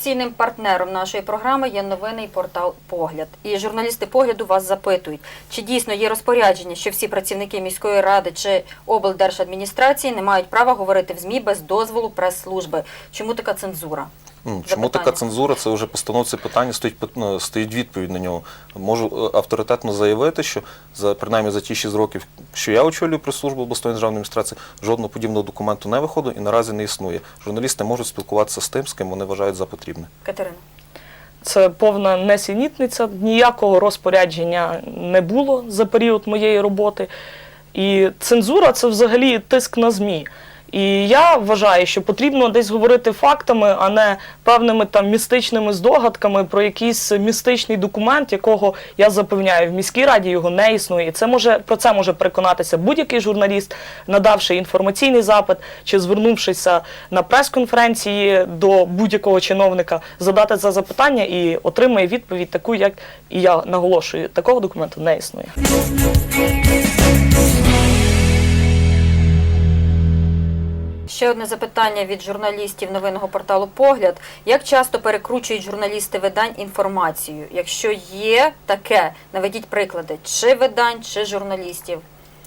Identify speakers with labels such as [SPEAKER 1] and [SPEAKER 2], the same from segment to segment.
[SPEAKER 1] Традиційним партнером нашої програми є новинний портал Погляд. І журналісти погляду вас запитують, чи дійсно є розпорядження, що всі працівники міської ради чи облдержадміністрації не мають права говорити в ЗМІ без дозволу прес-служби. Чому така цензура?
[SPEAKER 2] Чому
[SPEAKER 1] Запитання.
[SPEAKER 2] така цензура? Це вже постановці питання, стоїть, ну, стоїть відповідь на нього. Можу е, авторитетно заявити, що за принаймні за ті 6 років, що я очолюю прес-службу обласної державної адміністрації, жодного подібного документу не виходить і наразі не існує. Журналісти можуть спілкуватися з тим, з ким вони вважають за потрібне.
[SPEAKER 1] Катерина.
[SPEAKER 3] Це повна несенітниця, ніякого розпорядження не було за період моєї роботи. І цензура це взагалі тиск на ЗМІ. І я вважаю, що потрібно десь говорити фактами, а не певними там містичними здогадками про якийсь містичний документ, якого я запевняю, в міській раді його не існує. І це може про це може переконатися будь-який журналіст, надавши інформаційний запит чи звернувшися на прес-конференції до будь-якого чиновника, задати це запитання і отримає відповідь таку, як і я наголошую, такого документу не існує.
[SPEAKER 1] Ще одне запитання від журналістів новинного порталу Погляд. Як часто перекручують журналісти видань інформацію? Якщо є таке, наведіть приклади чи видань, чи журналістів.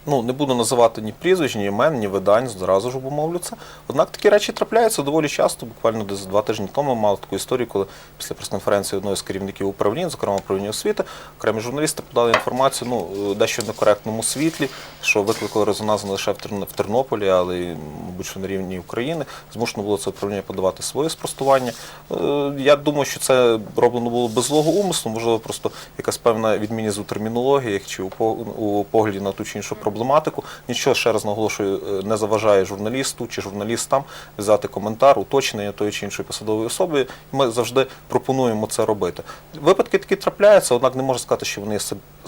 [SPEAKER 2] Ну, не буду називати ні прізвищ, ні імен, ні видань, зразу ж обумовлю це. Однак такі речі трапляються доволі часто. Буквально десь два тижні тому ми мали таку історію, коли після прес-конференції одного з керівників управлінь, зокрема управління освіти, окремі журналісти подали інформацію ну, дещо в некоректному світлі, що викликало резонанс не лише в Тернополі, але й, мабуть, що на рівні України. Змушено було це управління подавати своє спростування. Е, Я думаю, що це роблено було без злого умислу, можливо, просто якась певна відмінність у термінологіях чи у погляді на ту чи іншу проблематику. Нічого ще раз наголошую, е, не заважає журналісту чи журналістам взяти коментар, уточнення тої чи іншої посадової особи. Ми завжди пропонуємо це робити. Випадки такі трапляються, однак не можна сказати, що вони є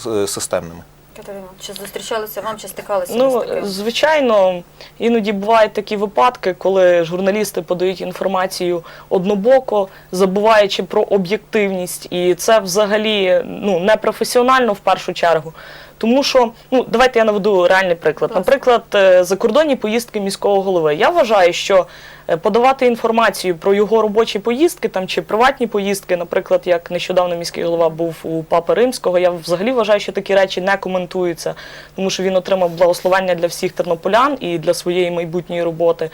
[SPEAKER 2] е, системними.
[SPEAKER 1] Катерина, чи зустрічалися вам, чи стикалися
[SPEAKER 3] Ну, звичайно, іноді бувають такі випадки, коли журналісти подають інформацію однобоко, забуваючи про об'єктивність, і це взагалі ну, непрофесіонально в першу чергу. Тому що, ну, давайте я наведу реальний приклад. Наприклад, е, закордонні поїздки міського голови. Я вважаю, що е, подавати інформацію про його робочі поїздки там чи приватні поїздки, наприклад, як нещодавно міський голова був у Папи Римського, я взагалі вважаю, що такі речі не коментуються, тому що він отримав благословення для всіх тернополян і для своєї майбутньої роботи.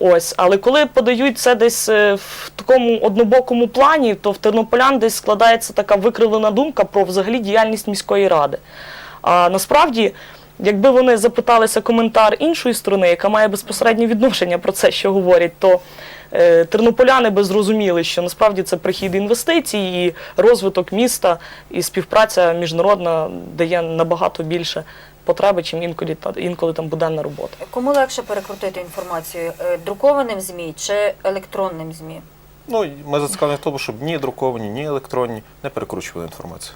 [SPEAKER 3] Ось, але коли подають це десь е, в такому однобокому плані, то в тернополян десь складається така викривлена думка про взагалі діяльність міської ради. А насправді, якби вони запиталися коментар іншої сторони, яка має безпосереднє відношення про це, що говорять, то е, тернополяни би зрозуміли, що насправді це прихід інвестицій і розвиток міста, і співпраця міжнародна дає набагато більше потреби, чим інколи, та- інколи там буденна робота.
[SPEAKER 1] Кому легше перекрутити інформацію? Е, Друкованим ЗМІ чи електронним ЗМІ?
[SPEAKER 2] Ну, ми зацікавлені в тому, щоб ні друковані, ні електронні не перекручували інформацію.